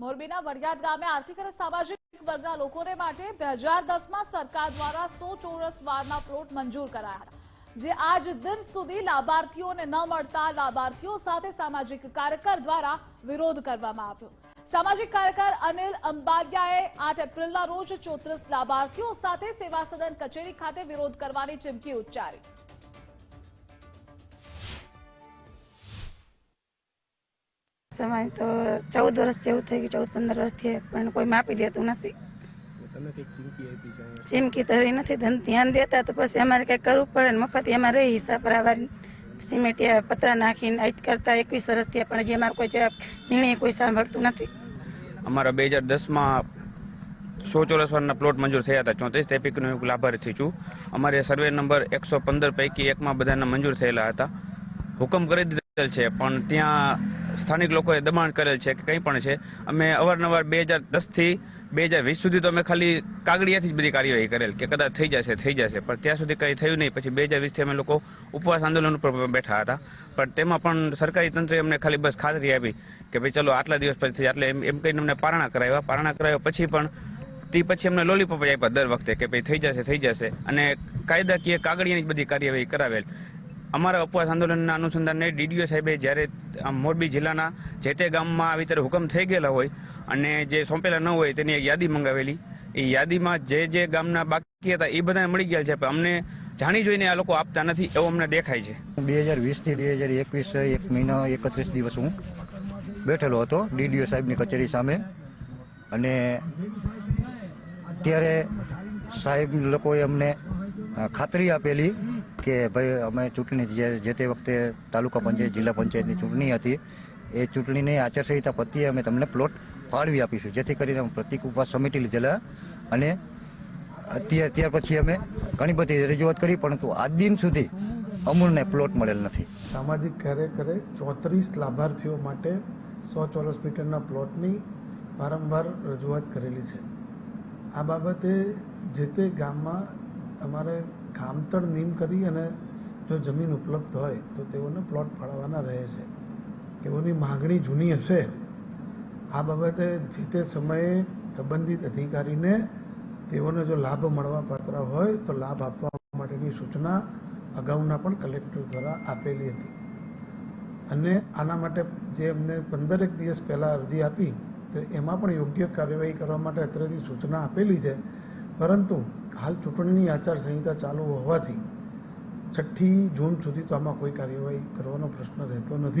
મોરબીના વડિયાદ ગામે આર્થિક અને સામાજિક વર્ગના લોકોને માટે બે હજાર સરકાર દ્વારા સો ચોરસ વારના પ્લોટ મંજૂર કરાયા. હતા જે આજ દિન સુધી લાભાર્થીઓને ન મળતા લાભાર્થીઓ સાથે સામાજિક કાર્યકર દ્વારા વિરોધ કરવામાં આવ્યો. સામાજિક કાર્યકર અનિલ અંબાડિયાએ આઠ એપ્રિલના રોજ ચોત્રીસ લાભાર્થીઓ સાથે સેવા સદન કચેરી ખાતે વિરોધ કરવાની ચીમકી ઉચ્ચારી. સમય તો ચૌદ વર્ષ જેવું થઈ ગયું ચૌદ પંદર વર્ષથી પણ કોઈ માપી દેતું નથી. ચીમકી તો એવી નથી ધન ધ્યાન દેતા તો પછી અમારે કંઈક કરવું પડે ને મફત એમાં રહી હિસાબ ભરાવા સિમેન્ટિયા પતરા નાખીને આઈટ કરતા એકવીસ વર્ષ થયા પણ જે અમારે કોઈ જવાબ નિર્ણય કોઈ સાંભળતું નથી. અમારા બે હજાર દસમાં સો ચોરસ વારના પ્લોટ મંજૂર થયા હતા ચોત્રીસ એપિકનો એક લાભાર્થી છું. અમારે સર્વે નંબર એકસો પંદર પૈકી એકમાં બધાના મંજૂર થયેલા હતા. હુકમ કરી દીધેલ છે પણ ત્યાં સ્થાનિક લોકોએ દબાણ કરેલ છે કે કંઈ પણ છે. અમે અવારનવાર બે હજાર દસથી બે હજાર વીસ સુધી તો અમે ખાલી કાગળિયાથી જ બધી કાર્યવાહી કરેલ કે કદાચ થઈ જશે થઈ જશે. પણ ત્યાં સુધી કંઈ થયું નહીં. પછી બે હજાર વીસથી અમે લોકો ઉપવાસ આંદોલન ઉપર બેઠા હતા. પણ તેમાં પણ સરકારી તંત્રે અમને ખાલી બસ ખાતરી આપી કે ભાઈ ચલો આટલા દિવસ પછી આટલે એમ એમ કહીને અમને પારણા કરાવ્યા. પારણા કરાવ્યા પછી પણ તે પછી અમને લોલીપોપ આપ્યા દર વખતે કે ભાઈ થઈ જશે થઈ જશે. અને કાયદાકીય જ બધી કાર્યવાહી કરાવેલ. અમારા ઉપવાસ આંદોલનના અનુસંધાને ડીડીઓ સાહેબે જ્યારે મોરબી જિલ્લાના જે તે ગામમાં આવી ત્યારે હુકમ થઈ ગયેલા હોય અને જે સોંપેલા ન હોય તેની એક યાદી મંગાવેલી. એ યાદીમાં જે જે ગામના બાકી હતા એ બધાને મળી ગયા છે, પણ અમને જાણી જોઈને આ લોકો આપતા નથી એવું અમને દેખાય છે. બે હજાર વીસથી બે હજાર એકવીસ એક મહિનો એકત્રીસ દિવસ હું બેઠેલો હતો ડીડીઓ સાહેબની કચેરી સામે. અને ત્યારે સાહેબ લોકોએ અમને ખાતરી આપેલી કે ભાઈ, અમે ચૂંટણી જે તે વખતે તાલુકા પંચાયત, જિલ્લા પંચાયતની ચૂંટણી હતી, એ ચૂંટણીની આચારસંહિતા પતિએ અમે તમને પ્લોટ ફાળવી આપીશું, જેથી કરીને અમે પ્રતિક ઉપવાસ સમિટી લીધેલા અને અત્યાર ત્યાર પછી અમે ઘણી બધી રજૂઆત કરી, પરંતુ આજ દિન સુધી અમૂલને પ્લોટ મળેલ નથી. સામાજિક કાર્યકરે ચોત્રીસ લાભાર્થીઓ માટે સો ચોરસ મીટરના પ્લોટની વારંવાર રજૂઆત કરેલી છે. આ બાબતે જે તે ગામમાં અમારે ખામતળ નીમ કરી અને જો જમીન ઉપલબ્ધ હોય તો તેઓને પ્લોટ ફાળવવાના રહે છે. તેઓની માગણી જૂની હશે. આ બાબતે જે તે સમયે સંબંધિત અધિકારીને તેઓને જો લાભ મળવા પાત્ર હોય તો લાભ આપવા માટેની સૂચના અગાઉના પણ કલેક્ટર દ્વારા આપેલી હતી. અને આના માટે જે એમને પંદરેક દિવસ પહેલાં અરજી આપી, તો એમાં પણ યોગ્ય કાર્યવાહી કરવા માટે અત્રેથી સૂચના આપેલી છે. પરંતુ હાલ ચૂંટણીની આચારસંહિતા ચાલુ હોવાથી છઠ્ઠી જૂન સુધી તો આમાં કોઈ કાર્યવાહી કરવાનો પ્રશ્ન રહેતો નથી.